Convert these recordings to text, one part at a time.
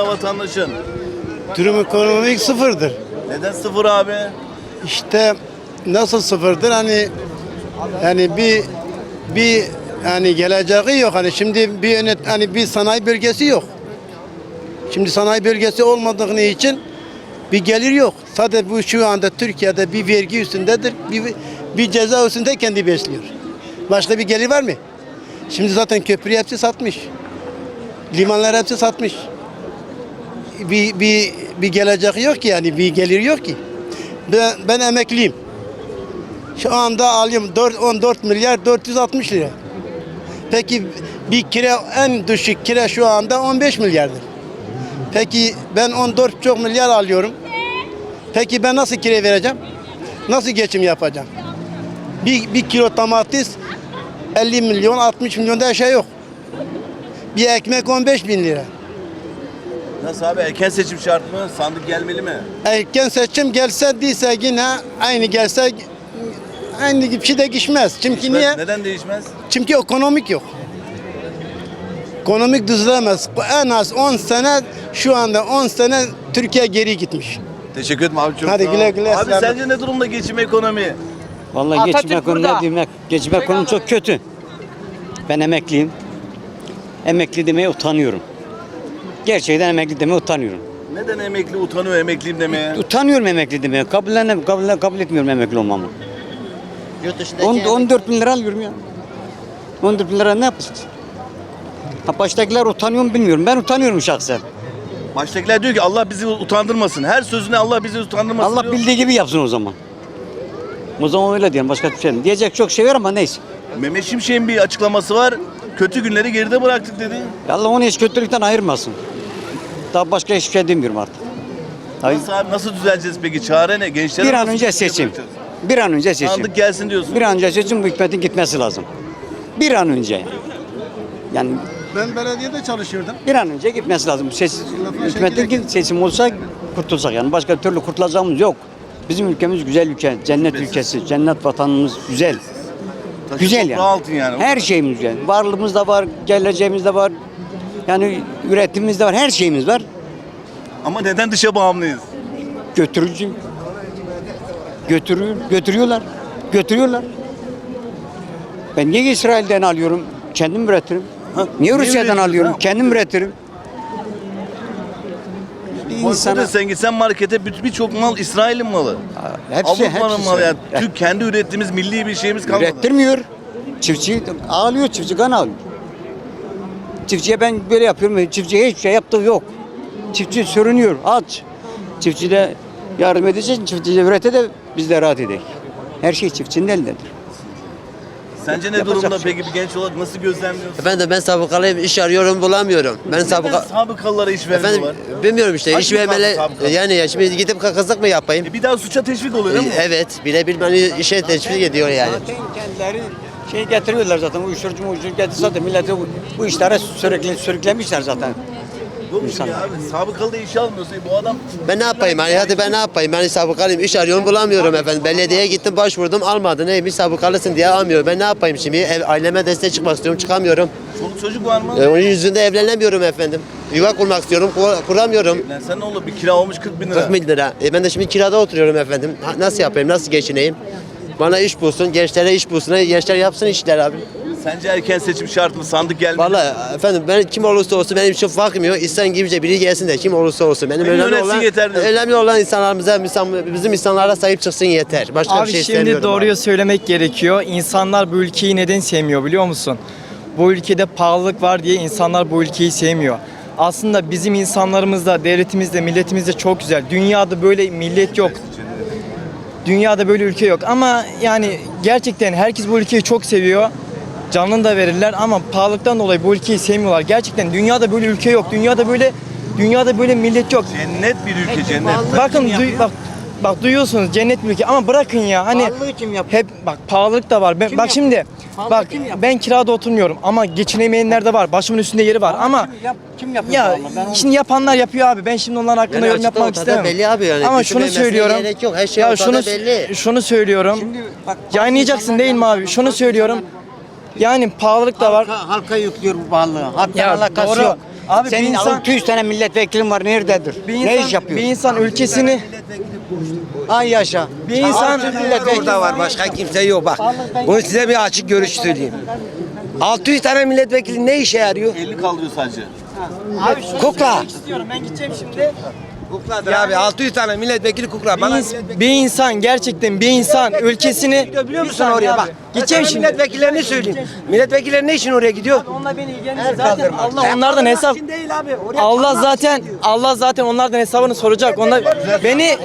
durumda vatandaşın? Durum ekonomik sıfırdır. Neden sıfır abi? İşte nasıl sıfırdır hani yani bir bir hani geleceği yok hani şimdi bir yönet hani bir sanayi bölgesi yok. Şimdi sanayi bölgesi olmadığı için bir gelir yok. Sadece bu şu anda Türkiye'de bir vergi üstündedir. Bir, bir ceza üstünde kendi besliyor. Başka bir gelir var mı? Şimdi zaten köprü hepsi satmış. Limanlar hepsi satmış. Bir, bir, bir geleceği yok ki yani bir gelir yok ki. Ben, ben emekliyim. Şu anda alıyorum 4, 14 milyar 460 lira. Peki bir kira en düşük kira şu anda 15 milyardır. Peki ben 14 çok milyar alıyorum. Peki ben nasıl kira vereceğim? Nasıl geçim yapacağım? Bir, bir kilo domates 50 milyon 60 milyon da şey yok. Bir ekmek 15 bin lira. Nasıl abi erken seçim şart mı? Sandık gelmeli mi? Erken seçim gelse değilse yine aynı gelse aynı bir şey de geçmez. Çünkü niye? Neden değişmez? Çünkü ekonomik yok. Ekonomik düzelemez. En az 10 sene şu anda 10 sene Türkiye geri gitmiş. Teşekkür ederim abi çok Hadi sağ ol. güle güle, Abi selam. sence ne durumda geçim ekonomi? Vallahi Atatürk geçim ekonomi burada. demek, geçim ekonomi çok kötü. Ben emekliyim. Emekli demeye utanıyorum. Gerçekten emekli demeye utanıyorum. Neden emekli utanıyor emekliyim demeye? Utanıyorum emekli demeye. Kabul, kabul, kabul etmiyorum emekli olmamı. Yurt dışındaki On- 14 bin lira alıyorum ya. 14 bin lira ne yapacağız? Ha baştakiler utanıyor mu bilmiyorum. Ben utanıyorum şahsen. Baştakiler diyor ki Allah bizi utandırmasın. Her sözüne Allah bizi utandırmasın Allah diyor. bildiği gibi yapsın o zaman. O zaman öyle diyelim. Başka bir şey değil. Diyecek çok şey var ama neyse. Mehmet Şimşek'in bir açıklaması var. Kötü günleri geride bıraktık dedi. Allah onu hiç kötülükten ayırmasın. Daha başka hiçbir şey demiyorum artık. Hayır. Nasıl abi nasıl düzeleceğiz peki? Çare ne? Gençlere Bir an nasıl önce şey seçim. bırakacağız? Bir an önce seçim. Sandık gelsin diyorsun. Bir an önce seçim bu hükümetin gitmesi lazım. Bir an önce. Yani Ben belediyede çalışıyordum. bir an önce gitmesi lazım. Ses, hükümetin git- seçim olsa kurtulsak yani. Başka bir türlü kurtulacağımız yok. Bizim ülkemiz güzel ülke, cennet ülkesi, cennet vatanımız güzel. Taşı Güzel toprağı yani. altın yani. Her şeyimiz güzel. Varlığımız da var, geleceğimiz de var. Yani üretimimiz de var, her şeyimiz var. Ama neden dışa bağımlıyız? Götürücü. Götürüyor, götürüyorlar. Götürüyorlar. Ben niye İsrail'den alıyorum? Kendim üretirim. Ha, Niye Rusya'dan üretiyorsun alıyorum? ha? Kendim üretirim. Bir İnsana... Sen gitsen markete bir- birçok mal İsrail'in malı. hepsi Avrupa'nın hepsi malı yani. Türk kendi ürettiğimiz milli bir şeyimiz kalmadı. ürettirmiyor. Çiftçi ağlıyor, çiftçi kan ağlıyor. Çiftçiye ben böyle yapıyorum, çiftçiye hiçbir şey yaptığı yok. Çiftçi sürünüyor, aç. Çiftçi de yardım edecek, çiftçi de ürete de biz de rahat edelim. Her şey çiftçinin elindedir. Sence ne Yapacak durumda şey peki bir genç olarak nasıl gözlemliyorsun? Efendim ben sabıkalıyım, iş arıyorum bulamıyorum. Ben Neden sabıka... sabıkalılara iş Efendim vermiyorlar? bilmiyorum işte Kaç iş vermeli sabıkalı? yani ya şimdi gidip kakızlık mı yapayım? E bir daha suça teşvik oluyor değil mi? Evet birebir beni işe teşvik ediyor yani. Zaten kendileri şey getiriyorlar zaten uyuşturucu uyuşturucu getirse zaten milleti bu, bu işlere sürekli sürüklemişler zaten. Yok abi sabıkalı da işe almıyorsun. E Bu adam Ben ne yapayım hani hadi ben ne yapayım ben sabıkalıyım iş arıyorum bulamıyorum efendim. Belediyeye gittim başvurdum almadı neymiş sabıkalısın diye almıyor. Ben ne yapayım şimdi Ev, aileme destek çıkmak istiyorum çıkamıyorum. çoluk çocuk var mı? E, onun yüzünde evlenemiyorum efendim. Yuva kurmak istiyorum kur- kuramıyorum. Lan sen ne olur bir kira olmuş 40 bin lira. 40 bin lira. E ben de şimdi kirada oturuyorum efendim. Ha, Nasıl yapayım? Nasıl geçineyim? Bana iş bulsun, gençlere iş bulsun. Gençler yapsın işler abi. Sence erken seçim şart mı? Sandık gelmeli. Vallahi efendim ben kim olursa olsun benim için farkım yok. İnsan gibice biri gelsin de kim olursa olsun. Benim Beni önemli yönetsin olan, yeter diyorsun. önemli olan insanlarımıza, insan- bizim insanlara sahip çıksın yeter. Başka Abi bir şey şimdi istemiyorum. doğruyu abi. söylemek gerekiyor. İnsanlar bu ülkeyi neden sevmiyor biliyor musun? Bu ülkede pahalılık var diye insanlar bu ülkeyi sevmiyor. Aslında bizim insanlarımızda, devletimizde, milletimizde çok güzel. Dünyada böyle millet yok. Dünyada böyle ülke yok. Ama yani gerçekten herkes bu ülkeyi çok seviyor. Canını da verirler ama pahalılıktan dolayı bu ülkeyi sevmiyorlar. Gerçekten dünyada böyle ülke yok. Dünyada böyle dünyada böyle millet yok. Cennet bir ülke cennet. Bakın duy- bak bak duyuyorsunuz cennet bir ülke ama bırakın ya hani Pahalılığı kim yapıyor? hep bak pahalılık da var. Ben, bak şimdi bak ben kirada oturmuyorum ama geçinemeyenler de var. Başımın üstünde yeri var ama kim yapıyor ya şimdi yapanlar yapıyor abi. Ben şimdi onların hakkında Yani yorum açıkta yapmak ortada istemem. belli abi yani. Ama şunu Düşünmemesine söylüyorum. gerek yok. Her şey ya ortada şunu belli. şunu söylüyorum. Şimdi bak, Yayınlayacaksın değil mi abi? Şunu söylüyorum. Yani pahalılık da var. Halka, halka yüklüyor bu pahalılığı. Halkla Ya alakası doğru. yok. Abi bir Senin insan- 600 tane milletvekilin var nerededir? Bir insan, ne iş yapıyor? Bir insan ülkesini Ay yaşa. bir insan Burada var başka kimse yok bak. Bunu size bir açık görüş söyleyeyim. 600 tane milletvekili ne işe yarıyor? Elini kaldırıyor sadece. Abi şunu Kukla. söylemek istiyorum. Ben gideceğim şimdi. Kukladır abi 600 tane milletvekili kukla. Bir, Bana ins- bir insan gerçekten bir insan ülkesini gidiyor biliyor musun oraya abi. bak. Sana şimdi. Milletvekillerini söyleyeyim. Milletvekilleri ne için oraya gidiyor? Onunla beni ilgilendirsin. Zaten Allah onlardan hesap için değil abi. Oraya Allah zaten. Allah zaten onlardan hesabını soracak. Onlar beni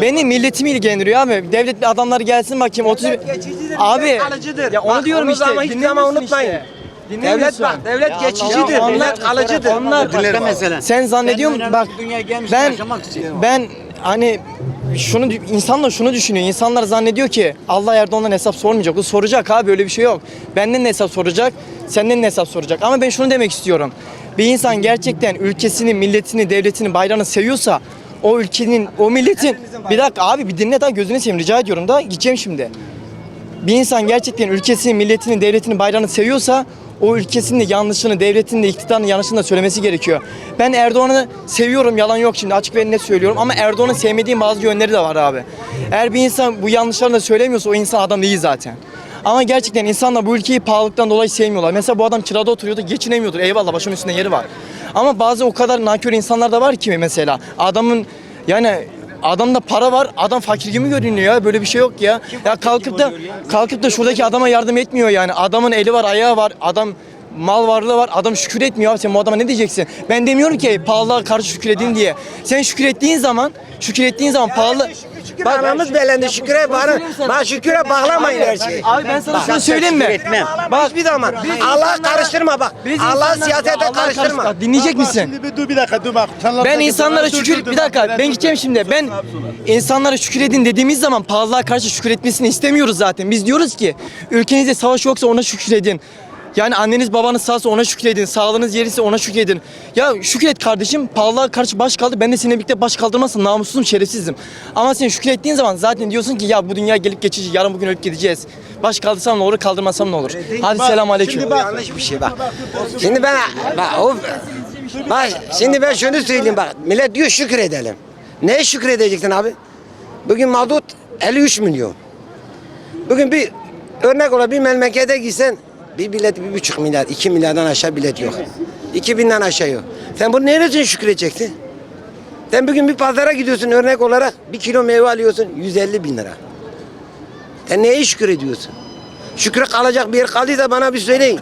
beni milletimi ilgilendiriyor abi. Devletli adamlar gelsin bakayım 30 Devlet geçicidir, Abi ya onu diyorum işte. zaman hiçbir zaman unutmayın. işte. Devlet bak devlet geçicidir. onlar- millet kalıcıdır. Onlar Başka mesele. sen zannediyor musun? Bak gelmiş ben ben hani şunu insanlar şunu düşünüyor. İnsanlar zannediyor ki Allah Erdoğan'dan hesap sormayacak. O soracak abi öyle bir şey yok. Benden de hesap soracak, senden de hesap soracak. Ama ben şunu demek istiyorum. Bir insan gerçekten ülkesini, milletini, devletini, bayrağını seviyorsa o ülkenin, o milletin bir dakika abi bir dinle daha gözünü seveyim rica ediyorum da gideceğim şimdi. Bir insan gerçekten ülkesini, milletini, devletini, bayrağını seviyorsa o ülkesinin de yanlışını, devletinin de iktidarının yanlışını da söylemesi gerekiyor. Ben Erdoğan'ı seviyorum, yalan yok şimdi açık ve net söylüyorum ama Erdoğan'ın sevmediğim bazı yönleri de var abi. Eğer bir insan bu yanlışlarını da söylemiyorsa o insan adam değil zaten. Ama gerçekten insanlar bu ülkeyi pahalılıktan dolayı sevmiyorlar. Mesela bu adam kirada oturuyordu, geçinemiyordur. Eyvallah başımın üstünde yeri var. Ama bazı o kadar nankör insanlar da var ki mesela adamın yani Adamda para var, adam fakir gibi görünüyor ya. Böyle bir şey yok ya. Ya kalkıp da kalkıp da şuradaki adama yardım etmiyor yani. Adamın eli var, ayağı var. Adam mal varlığı var. Adam şükür etmiyor abi. Sen bu adama ne diyeceksin? Ben demiyorum ki pahalılığa karşı şükür edin diye. Sen şükür ettiğin zaman, şükür ettiğin zaman pahalı Şükür anamız belendi şüküre bağırın. Bak şüküre bağlamayın her şeyi. Abi ben sana şunu söyleyeyim mi? Bak bir zaman. Allah karıştırma bak. Allah siyasete karıştırma. karıştır- Dinleyecek misin? Şimdi bir dur bir dakika dur bak. Ben insanlara şükür bir dakika ben gideceğim şimdi. Ben insanlara şükür edin dediğimiz zaman pahalılığa karşı şükür etmesini istemiyoruz zaten. Biz diyoruz ki ülkenizde savaş yoksa ona şükür edin. Yani anneniz babanız sağsa ona şükredin. Sağlığınız yeriyse ona şükredin. Ya şükret kardeşim. Pahalılığa karşı baş kaldı. Ben de seninle birlikte baş kaldırmazsın. Namussuzum, şerefsizim. Ama sen şükrettiğin zaman zaten diyorsun ki ya bu dünya gelip geçici. Yarın bugün ölüp gideceğiz. Baş kaldırsam ne olur, kaldırmasam ne olur. Hadi selam aleyküm. Bu yanlış bir şey bak. Şimdi ben bak o bak şimdi ben şunu söyleyeyim bak. Millet diyor şükür edelim. Neye şükür edeceksin abi? Bugün mazot 53 milyon. Bugün bir örnek olarak bir memlekete gitsen bir bilet bir buçuk milyar, iki milyardan aşağı bilet yok. İki binden aşağı yok. Sen bunu nereden şükredeceksin? Sen bugün bir pazara gidiyorsun örnek olarak bir kilo meyve alıyorsun 150 bin lira. Sen neye şükür ediyorsun? Şükrü kalacak bir yer kaldıysa bana bir söyleyin.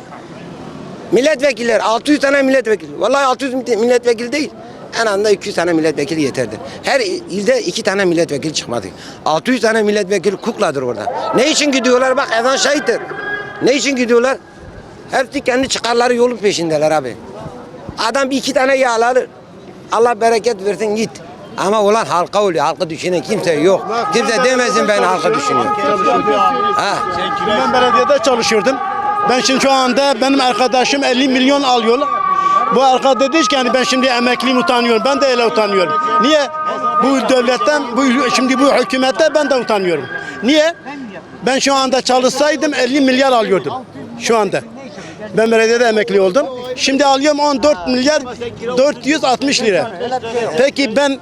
Milletvekiller 600 tane milletvekili. Vallahi 600 milletvekili değil. En anda 200 tane milletvekili yeterdi. Her ilde iki tane milletvekili çıkmadı. 600 tane milletvekili kukladır orada. Ne için gidiyorlar? Bak ezan şahittir. Ne için gidiyorlar? Hepsi kendi çıkarları yolun peşindeler abi. Adam bir iki tane yağ alır. Allah bereket versin git. Ama olan halka oluyor. Halkı düşünen kimse yok. Kimse demesin ben halkı düşünüyorum. Ha. Ben belediyede çalışıyordum. Ben şimdi şu anda benim arkadaşım 50 milyon alıyor. Bu arkadaş dedi ki yani ben şimdi emekliyim utanıyorum. Ben de öyle utanıyorum. Niye? Bu devletten, bu şimdi bu hükümette ben de utanıyorum. Niye? Ben şu anda çalışsaydım 50 milyar alıyordum. Şu anda. Ben belediyede emekli oldum. Şimdi alıyorum 14 milyar 460 lira. Peki ben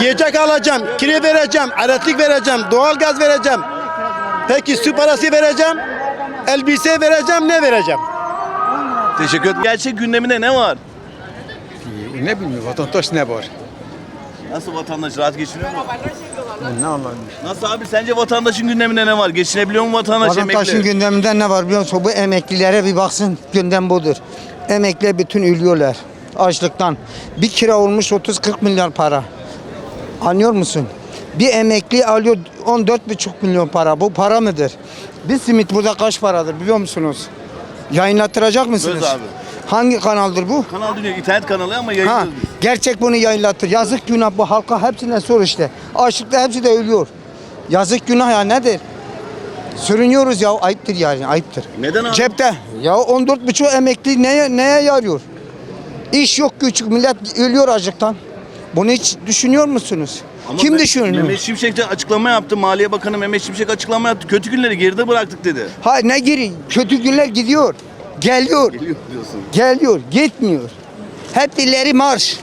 yiyecek alacağım, kire vereceğim, elektrik vereceğim, doğalgaz vereceğim. Peki su parası vereceğim, elbise vereceğim, ne vereceğim? Teşekkür ederim. Gerçek gündeminde ne var? Ne bileyim vatandaş ne var? Nasıl vatandaş rahat geçiniyor mu? Ne anlarım? Nasıl abi sence vatandaşın gündeminde ne var? Geçinebiliyor mu vatandaş Vatandaşın emekli? gündeminde ne var biliyor musun? Bu emeklilere bir baksın gündem budur. Emekliler bütün ölüyorlar açlıktan. Bir kira olmuş 30-40 milyar para. Anlıyor musun? Bir emekli alıyor 14,5 milyon para. Bu para mıdır? Bir simit burada kaç paradır biliyor musunuz? Yayınlattıracak mısınız? abi. Hangi kanaldır bu? Kanal Dünya internet kanalı ama Ha, yayınlıyoruz. Gerçek bunu yayınlatır. Yazık günah bu halka hepsine sor işte. Açlıkta hepsi de ölüyor. Yazık günah ya nedir? Sürünüyoruz ya ayıptır yani ayıptır. Neden abi? Cepte. Ya 14,5 emekli neye neye yarıyor? İş yok küçük millet ölüyor açlıktan. Bunu hiç düşünüyor musunuz? Ama Kim Me- düşünüyor? Mehmet Şimşek de açıklama yaptı. Maliye Bakanı Mehmet Şimşek açıklama yaptı. Kötü günleri geride bıraktık dedi. Ha ne geri? Kötü günler gidiyor. Geliyor. Geliyor diyorsun. Geliyor. Gitmiyor. Hep ileri marş.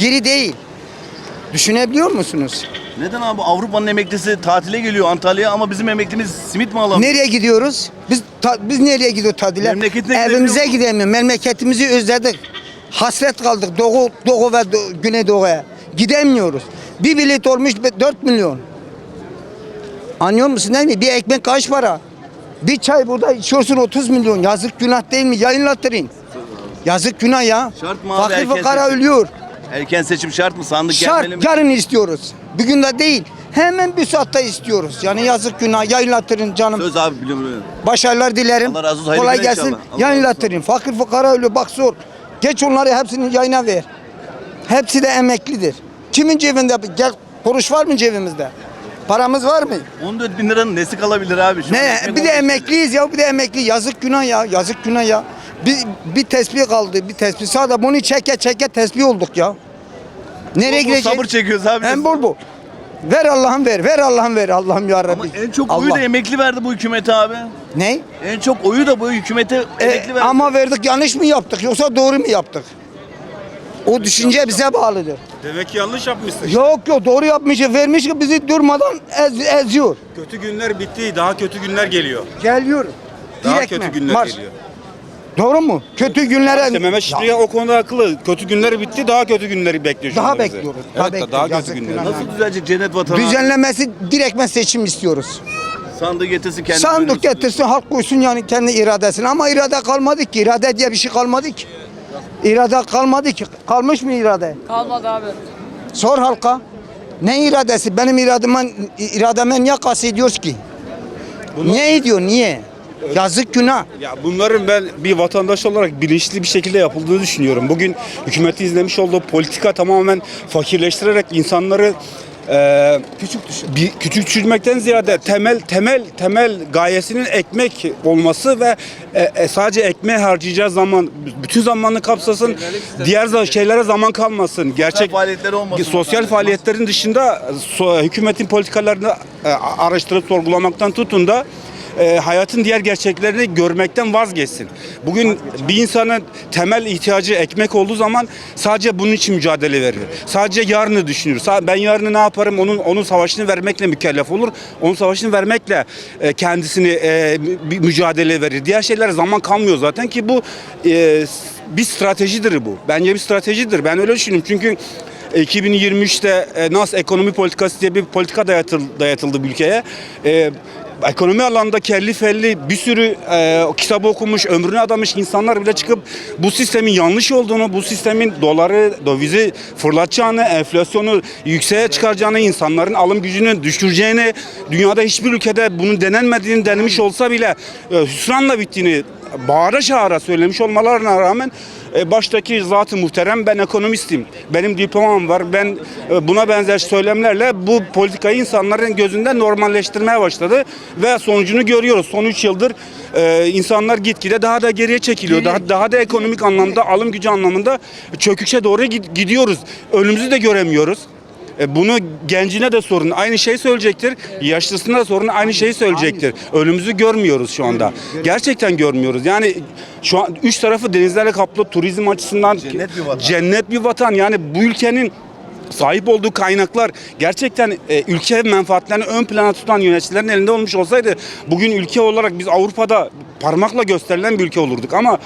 Geri değil. Düşünebiliyor musunuz? Neden abi Avrupa'nın emeklisi tatile geliyor Antalya'ya ama bizim emeklimiz simit mi alamıyor? Nereye gidiyoruz? Biz ta- biz nereye gidiyor tatile? Memleketine Evimize gidemiyor gidemiyor. Memleketimizi özledik. Hasret kaldık Doğu, Doğu ve Do- Güneydoğu'ya. Gidemiyoruz. Bir bilet olmuş be- 4 milyon. Anlıyor musun değil mi? Bir ekmek kaç para? Bir çay burada içiyorsun 30 milyon. Yazık günah değil mi? Yayınlattırın. Yazık günah ya. Şart mı abi Fakir fukara ölüyor. Erken seçim şart mı? Sandık Şart gelmeli mi? yarın istiyoruz. Bugün de değil. Hemen bir saatte istiyoruz. Yani yazık günah yayınlattırın canım. Söz abi biliyorum. Başarılar dilerim. Allah razı olsun, Kolay gelsin. inşallah. Allah Yayınlatırın. Fakir fukara ölüyor. Bak zor. Geç onları hepsini yayına ver. Hepsi de emeklidir. Kimin cebinde? Gel kuruş var mı cebimizde? Paramız var mı? 14 bin liranın nesi kalabilir abi? Şu Ne? Bir de 15 bin lira. emekliyiz ya. Bir de emekli. Yazık günah ya. Yazık günah ya. Bir, bir tespih kaldı. Bir tespih. Sadece bunu çeke çeke tespih olduk ya. Nereye Bol bol gideceğiz? Sabır çekiyoruz abi. En bol bu. Ver Allah'ım ver. Ver Allah'ım ver. Allah'ım ya Rabbi. Ama en çok oyu Allah. da emekli verdi bu hükümete abi. Ne? En çok oyu da bu hükümete E, emekli verdi. ama verdik yanlış mı yaptık yoksa doğru mu yaptık? O düşünce bize bağlıdır. Demek ki yanlış yapmışsın. Yok yok doğru yapmış vermiş ki bizi durmadan ez, eziyor. Kötü günler bitti, daha kötü günler geliyor. Geliyor. Daha Direkt kötü mi? günler geliyor. Doğru mu? Kötü günlere İşte Mehmet Şükrü o konuda haklı. Kötü günleri bitti, daha kötü günleri bekliyor şu Daha anda bizi. bekliyoruz, daha Evet, bekliyoruz. daha kötü Yazık günler. günah. Nasıl düzelecek cennet vatanı? düzenlemesi direktmen seçim istiyoruz. Sandığı getirsin kendi. Sandık getirsin halk koysun yani kendi iradesini ama irade kalmadı ki. İrade diye bir şey kalmadı ki. İrade kalmadı ki. Kalmış mı irade? Kalmadı abi. Sor halka. Ne iradesi? Benim irademe, irademe niye kastediyoruz ki? Niye ediyor? Niye? Yazık günah. Ya bunların ben bir vatandaş olarak bilinçli bir şekilde yapıldığını düşünüyorum. Bugün hükümeti izlemiş olduğu politika tamamen fakirleştirerek insanları e, küçük bir, küçük düşürmekten ziyade temel temel temel gayesinin ekmek olması ve e, e, sadece ekmeğe harcayacağı zaman bütün zamanını kapsasın. Diğer za- şeylere zaman kalmasın. Gerçek faaliyetleri olmasın. Sosyal faaliyetlerin dışında so- hükümetin politikalarını e, araştırıp sorgulamaktan tutun da e, hayatın diğer gerçeklerini görmekten vazgeçsin. Bugün bir insanın temel ihtiyacı ekmek olduğu zaman sadece bunun için mücadele veriyor. Sadece yarını düşünür. Ben yarını ne yaparım? Onun onun savaşını vermekle mükellef olur. Onun savaşını vermekle e, kendisini e, mücadele verir. Diğer şeylere zaman kalmıyor zaten ki bu e, bir stratejidir bu. Bence bir stratejidir. Ben öyle düşünüyorum. Çünkü 2023'te e, NAS ekonomi politikası diye bir politika dayatıldı, dayatıldı ülkeye. E, ekonomi alanında kelli felli bir sürü e, kitabı okumuş, ömrünü adamış insanlar bile çıkıp bu sistemin yanlış olduğunu, bu sistemin doları, dövizi fırlatacağını, enflasyonu yükseğe çıkaracağını, insanların alım gücünü düşüreceğini, dünyada hiçbir ülkede bunun denenmediğini denemiş olsa bile e, hüsranla bittiğini bağıra çağıra söylemiş olmalarına rağmen e, baştaki zatı muhterem ben ekonomistim. Benim diplomam var. Ben e, buna benzer söylemlerle bu politikayı insanların gözünde normalleştirmeye başladı ve sonucunu görüyoruz. Son 3 yıldır e, insanlar gitgide daha da geriye çekiliyor. Daha, daha da ekonomik anlamda, alım gücü anlamında çöküşe doğru gid- gidiyoruz. Önümüzü de göremiyoruz. E, Bunu gencine de sorun. Aynı şey söyleyecektir. Yaşlısına da sorun. Aynı şeyi söyleyecektir. Önümüzü görmüyoruz şu anda. Gerçekten görmüyoruz. Yani şu an üç tarafı denizlerle kaplı turizm açısından Cennet bir vatan. cennet bir vatan. Yani bu ülkenin sahip olduğu kaynaklar gerçekten e, ülke menfaatlerini ön plana tutan yöneticilerin elinde olmuş olsaydı bugün ülke olarak biz Avrupa'da parmakla gösterilen bir ülke olurduk ama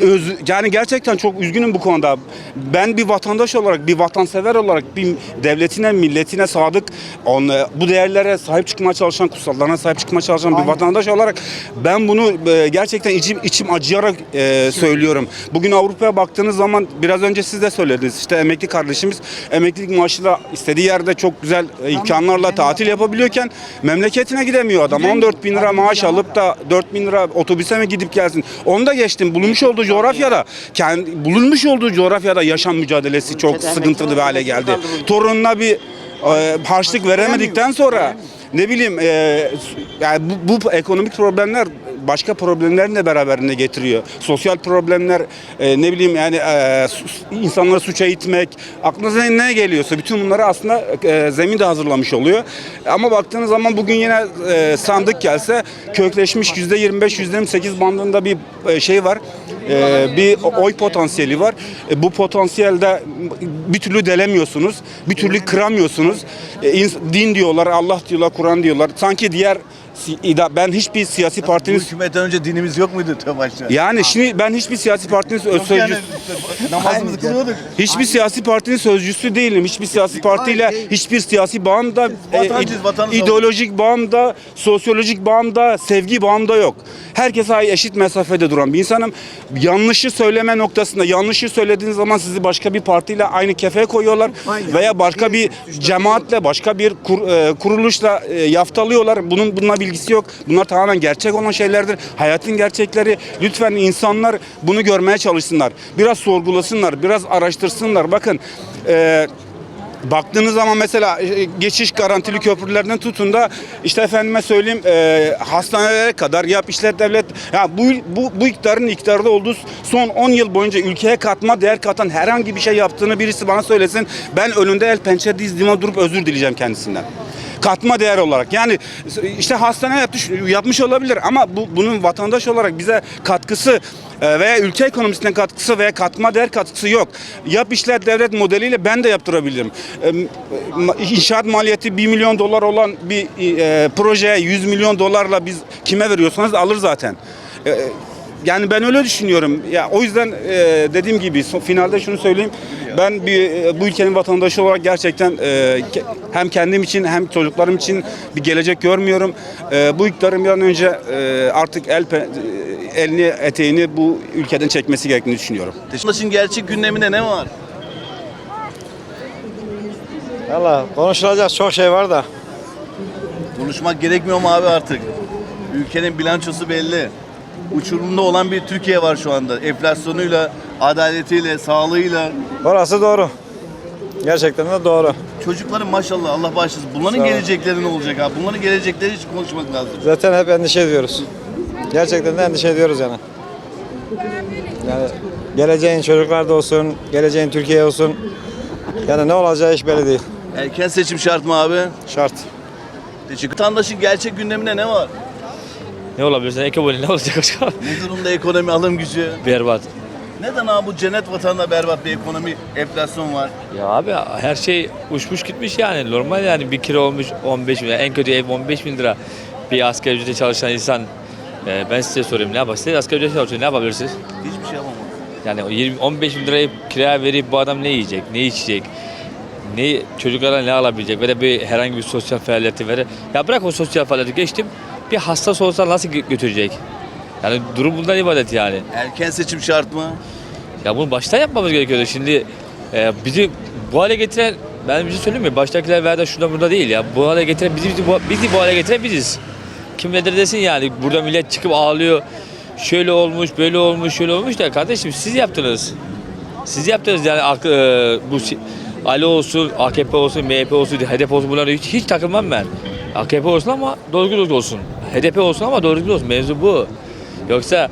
öz, yani gerçekten çok üzgünüm bu konuda. Ben bir vatandaş olarak, bir vatansever olarak bir devletine, milletine sadık, on, bu değerlere sahip çıkmaya çalışan, kutsallarına sahip çıkmaya çalışan bir vatandaş olarak ben bunu e, gerçekten içim, içim acıyarak e, söylüyorum. Bugün Avrupa'ya baktığınız zaman biraz önce siz de söylediniz. İşte emekli kardeşimiz emeklilik maaşıyla istediği yerde çok güzel e, imkanlarla tatil yapabiliyorken memleketine gidemiyor adam. 14 bin lira maaş alıp da 4 bin lira otobüse mi gidip gelsin? Onu da geçtim. Bulunmuş olduğu coğrafyada kendi, bulunmuş olduğu coğrafyada yaşam mücadelesi çok sıkıntılı bir hale geldi. Torununa bir e, harçlık veremedikten sonra ne bileyim e, yani bu, bu ekonomik problemler başka problemlerini de beraberinde getiriyor. Sosyal problemler, e, ne bileyim yani e, insanları suça itmek, aklınıza ne geliyorsa bütün bunları aslında e, zemin de hazırlamış oluyor. Ama baktığınız zaman bugün yine e, sandık gelse kökleşmiş %25, %28 bandında bir e, şey var. E, bir oy potansiyeli var. E, bu potansiyelde bir türlü delemiyorsunuz. Bir türlü kıramıyorsunuz. E, din diyorlar, Allah diyorlar, Kur'an diyorlar. Sanki diğer ben hiçbir siyasi Bu partinin hükümetten önce dinimiz yok muydu aşağı? yani şimdi ben hiçbir siyasi partinin Yok yani, sözcüsü namazımızı kılıyorduk. Hiçbir siyasi partinin sözcüsü değilim. Hiçbir siyasi partiyle hiçbir siyasi bağımda, e, Vatancıyız, vatanı ideolojik bağımda, sosyolojik bağımda, sevgi bağımda yok. Herkese eşit mesafede duran bir insanım. Yanlışı söyleme noktasında, yanlışı söylediğiniz zaman sizi başka bir partiyle aynı kefeye koyuyorlar veya başka bir cemaatle, başka bir kur- e, kuruluşla e, yaftalıyorlar. Bunun bununla bilgisi yok. Bunlar tamamen gerçek olan şeylerdir. Hayatın gerçekleri. Lütfen insanlar bunu görmeye çalışsınlar. Biraz sorgulasınlar, biraz araştırsınlar. Bakın e, Baktığınız zaman mesela e, geçiş garantili köprülerden tutun da işte efendime söyleyeyim e, hastanelere kadar yap işlet devlet ya bu bu bu iktidarın iktidarda olduğu son 10 yıl boyunca ülkeye katma değer katan herhangi bir şey yaptığını birisi bana söylesin ben önünde el pençe dizdiğime durup özür dileyeceğim kendisinden katma değer olarak. Yani işte hastane yapmış, yapmış olabilir ama bu bunun vatandaş olarak bize katkısı e, veya ülke ekonomisine katkısı veya katma değer katkısı yok. Yap işler devlet modeliyle ben de yaptırabilirim. E, İnşaat maliyeti 1 milyon dolar olan bir e, projeye 100 milyon dolarla biz kime veriyorsanız alır zaten. Yani ben öyle düşünüyorum. Ya o yüzden dediğim gibi finalde şunu söyleyeyim. Ben bir e, bu ülkenin vatandaşı olarak gerçekten e, hem kendim için hem çocuklarım için bir gelecek görmüyorum. E, bu iktidarın bir an önce e, artık el pe- e, elini eteğini bu ülkeden çekmesi gerektiğini düşünüyorum. Vatandaşın gerçek gündeminde ne var? Valla konuşulacak çok şey var da. Konuşmak gerekmiyor mu abi artık? Ülkenin bilançosu belli. Uçurumda olan bir Türkiye var şu anda. Enflasyonuyla, adaletiyle, sağlığıyla. Orası doğru. Gerçekten de doğru. Çocukların maşallah Allah bağışlasın. Bunların gelecekleri ne olacak abi? Bunların gelecekleri hiç konuşmak lazım. Zaten hep endişe ediyoruz. Gerçekten de endişe ediyoruz yani. Yani geleceğin çocuklarda olsun, geleceğin Türkiye olsun. Yani ne olacağı hiç belli değil. Erken seçim şart mı abi? Şart. Teşekkür. Vatandaşın gerçek gündeminde ne var? Ne olabilir? Ekonomi ne olacak başka? Ne durumda ekonomi, alım gücü? Berbat. Neden abi bu cennet vatanda berbat bir ekonomi, enflasyon var? Ya abi her şey uçmuş gitmiş yani. Normal yani bir kira olmuş 15 bin lira. En kötü ev 15 bin lira. Bir asgari ücrete çalışan insan e, ben size sorayım ne yapar? Siz asgari ücrete çalışıyor ne yapabilirsiniz? Hiçbir şey yapamam. Yani o 20, 15 bin lirayı kiraya verip bu adam ne yiyecek, ne içecek, ne çocuklara ne alabilecek ve de bir herhangi bir sosyal faaliyeti verir. Ya bırak o sosyal faaliyeti geçtim. Bir hastası olsa nasıl gö- götürecek? Yani durum bundan ibaret yani. Erken seçim şart mı? Ya bunu baştan yapmamız gerekiyordu. Şimdi e, bizi bu hale getiren ben bir şey söyleyeyim mi? Baştakiler veya da şurada burada değil ya. Bu hale getiren bizi, bizi, bu, bizi bu hale getiren biziz. Kim nedir desin yani. Burada millet çıkıp ağlıyor. Şöyle olmuş, böyle olmuş, şöyle olmuş da kardeşim siz yaptınız. Siz yaptınız yani ak- e, bu si- Ali olsun, AKP olsun, MHP olsun, HDP olsun bunlara hiç, hiç takılmam ben. AKP olsun ama doğru düzgün olsun. HDP olsun ama doğru düzgün olsun. Mevzu bu. Yoksa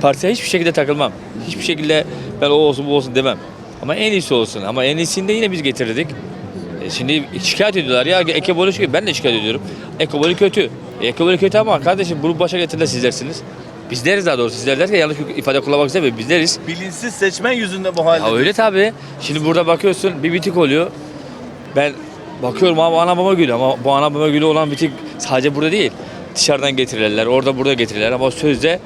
partiye hiçbir şekilde takılmam. Hiçbir şekilde ben o olsun bu olsun demem. Ama en iyisi olsun. Ama en iyisini de yine biz getirdik. E şimdi şikayet ediyorlar ya ekobolu şikayet. Ben de şikayet ediyorum. Ekobolu kötü. E, Ekobolu kötü ama kardeşim bunu başa getiren sizlersiniz. Biz deriz daha doğrusu. Sizler derken yanlış ifade kullanmak istemiyorum. Biz deriz. Bilinçsiz seçmen yüzünde bu halde. Ya öyle tabii. Şimdi burada bakıyorsun bir bitik oluyor. Ben bakıyorum ama ana baba gülü ama bu ana baba gülü olan bitik sadece burada değil. Dışarıdan getirirler, orada burada getirirler ama sözde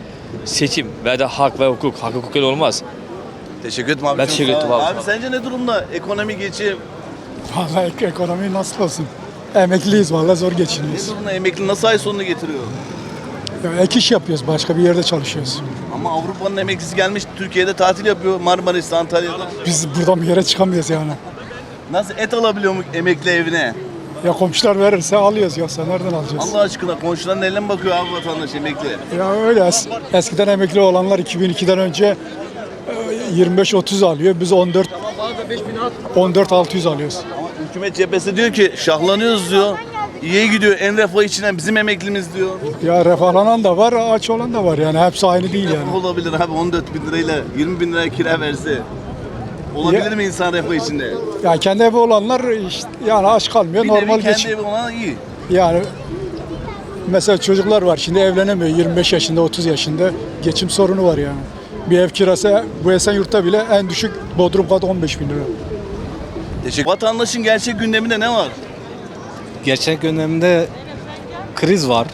seçim ve de hak ve hukuk. Hak hukuk olmaz. Teşekkür ederim abi. Ben teşekkür ederim abi. Abi sence ne durumda? Ekonomi geçim. Vallahi ek- ekonomi nasıl olsun? Emekliyiz vallahi zor Ne geçiniyoruz. durumda? Emekli nasıl ay sonunu getiriyor? Ya ek iş yapıyoruz, başka bir yerde çalışıyoruz. Ama Avrupa'nın emeklisi gelmiş Türkiye'de tatil yapıyor Marmaris'te, Antalya'da. Biz buradan bir yere çıkamıyoruz yani. Nasıl et alabiliyor mu emekli evine? Ya komşular verirse alıyoruz yoksa nereden alacağız? Allah aşkına komşuların eline mi bakıyor abi vatandaş emekli? Ya öyle es- eskiden emekli olanlar 2002'den önce e, 25-30 alıyor. Biz 14 14 600 alıyoruz. Ama hükümet cephesi diyor ki şahlanıyoruz diyor. İyiye gidiyor. En refah içinden bizim emeklimiz diyor. Ya refahlanan da var, aç olan da var yani hepsi aynı değil yani. Olabilir abi 14 bin lirayla 20 bin liraya kira verse. Olabilir Ya- mi insan refah içinde? Ya kendi evi olanlar işte, yani aç kalmıyor, Bir normal nevi kendi geç. evi olan iyi. Yani mesela çocuklar var şimdi evlenemiyor 25 yaşında 30 yaşında geçim sorunu var yani. Bir ev kirası bu Esenyurt'ta bile en düşük bodrum kat 15 bin lira. Teşekkür. Vatandaşın gerçek gündeminde ne var? Gerçek gündemde kriz var.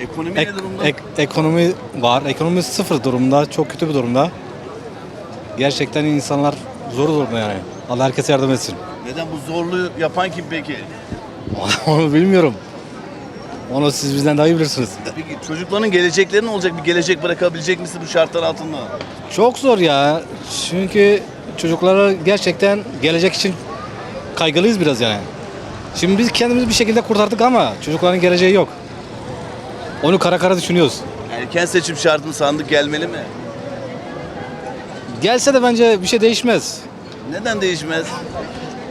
Ekonomi ne durumda? ekonomi var. Ekonomi sıfır durumda. Çok kötü bir durumda. Gerçekten insanlar zor durumda yani. Allah herkese yardım etsin. Neden bu zorluğu yapan kim peki? Onu bilmiyorum. Onu siz bizden daha iyi bilirsiniz. Peki çocukların gelecekleri ne olacak? Bir gelecek bırakabilecek misin bu şartlar altında? Çok zor ya. Çünkü çocuklara gerçekten gelecek için kaygılıyız biraz yani. Şimdi biz kendimizi bir şekilde kurtardık ama çocukların geleceği yok. Onu kara kara düşünüyoruz. Erken seçim şartını sandık gelmeli mi? Gelse de bence bir şey değişmez. Neden değişmez?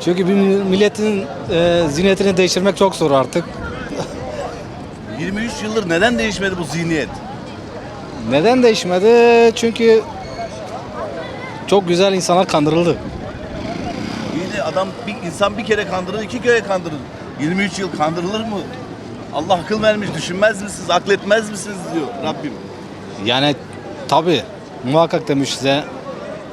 Çünkü bir milletin e, zihniyetini değiştirmek çok zor artık. 23 yıldır neden değişmedi bu zihniyet? Neden değişmedi? Çünkü çok güzel insanlar kandırıldı. İyi de adam bir insan bir kere kandırır, iki kere kandırır. 23 yıl kandırılır mı? Allah akıl vermiş, düşünmez misiniz, akletmez misiniz diyor Rabbim. Yani tabi muhakkak demiş size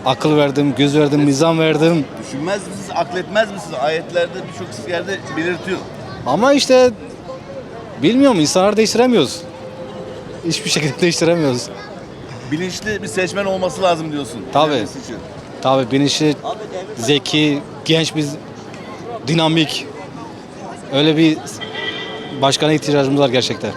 akıl verdim, göz verdim, nizam verdim. Düşünmez misiniz, akletmez misiniz? Ayetlerde birçok yerde belirtiyor. Ama işte bilmiyorum insanları değiştiremiyoruz. Hiçbir şekilde değiştiremiyoruz. Bilinçli bir seçmen olması lazım diyorsun. Tabii. Gelmesi için. Tabi bilinçli, zeki, genç bir dinamik öyle bir başkana ihtiyacımız var gerçekten.